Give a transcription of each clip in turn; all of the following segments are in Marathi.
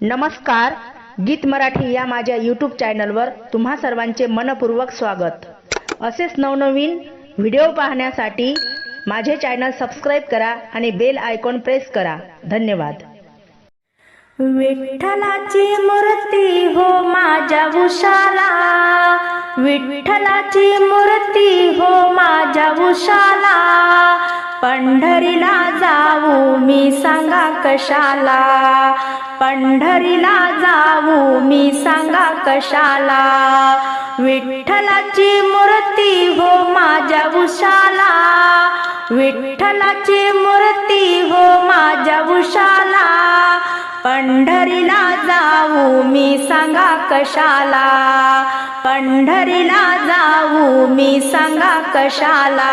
नमस्कार गीत मराठी या माझ्या यूट्यूब चॅनलवर तुम्हा सर्वांचे मनपूर्वक स्वागत. असेच नवनवीन व्हिडिओ पाहण्यासाठी माझे चॅनल सबस्क्राईब करा आणि बेल आयकॉन प्रेस करा. धन्यवाद. विठ्ठलाची मूर्ती हो माझ्या उशाला विठ्ठलाची मूर्ती हो माझ्या उशाला पंढरीला जाऊ मी सांगा कशाला? पंढरीला जाऊ मी सांगा कशाला? विठ्ठलाची मूर्ती हो माझ्या उशाला. विठ्ठलाची मूर्ती हो माझ्या पंढरीला जाऊ मी सांगा कशाला? पंढरीला जाऊ मी सांगा कशाला?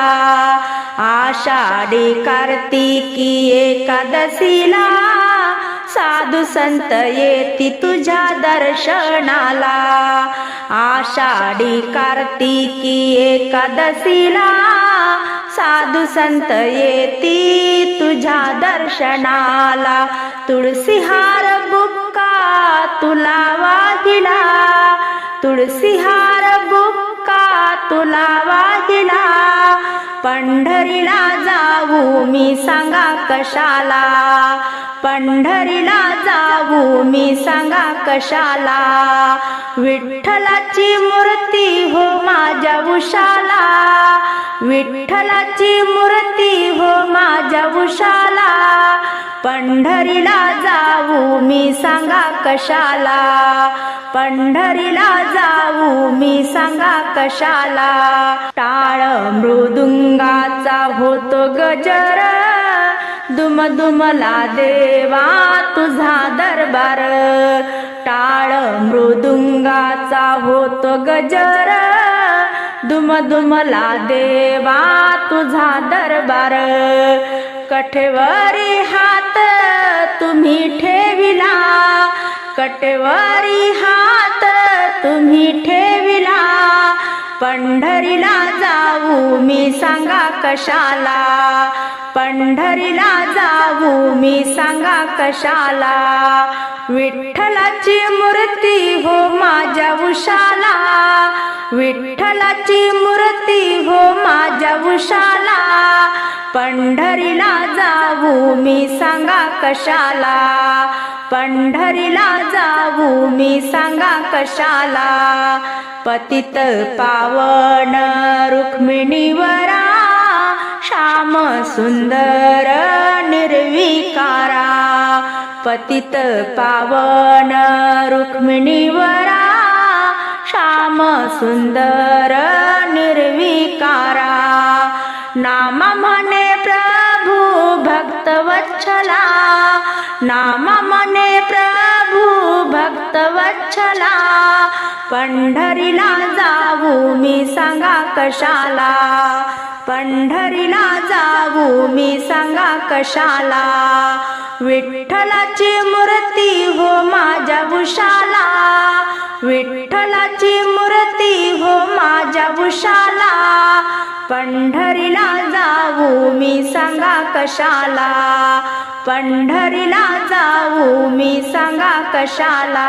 आषाढी कार्तिकी एकादशीला साधू संत येती तुझ्या दर्शनाला. आषाढी कार्तिकी एकादशीला साधू संत येती दर्शनाला तुळसीहार बुक्का तुला वाहिला. तुळसीहार बुक्का तुला वाहिला. पंढरीला जाऊ मी सांगा कशाला. पंढरीला जाऊ मी सांगा कशाला. विठ्ठलाची मूर्ती हो माझ्या उशाला विठ्ठलाची मूर्ती हो माझ्या उशाला पंढरीला जाऊ मी सांगा कशाला? पंढरीला जाऊ मी सांगा कशाला? टाळ मृदुंगाचा होतो गजर दुमदुमला देवा तुझा दरबार. टाळ मृदुंगाचा होतो गजर दुमदुमला देवा तुझा दरबार. कठेवरी हा तुम्ही ठेविला. कटवारी हात तुम्ही ठेविला. पंढरीला जाऊ मी सांगा कशाला. पंढरीला जाऊ मी सांगा कशाला. विठ्ठलाची मूर्ती हो माझ्या उशाला. विठ्ठलाची मूर्ती हो माझ्या उशाला. पंढरीला जाऊ मी सांगा कशाला? पंढरीला जाऊ मी सांगा कशाला? पतित पावन रुक्मिणीवरा श्याम सुंदर निर्विकारा. पतित पावन रुक्मिणीवरा श्याम सुंदर निर्विकारा. नामा वच्छला नाम मने प्रभू भक्त वच्छला पंढरीला जाऊ मी सांगा कशाला। पंढरीला जाऊ मी सांगा कशाला। विठ्ठलाची मूर्ती हो माझ्या उशाला विठ्ठलाची मूर्ती हो माझ्या उशाला पंढरीला जाऊ मी सांगा कशाला? पंढरीला जाऊ मी सांगा कशाला?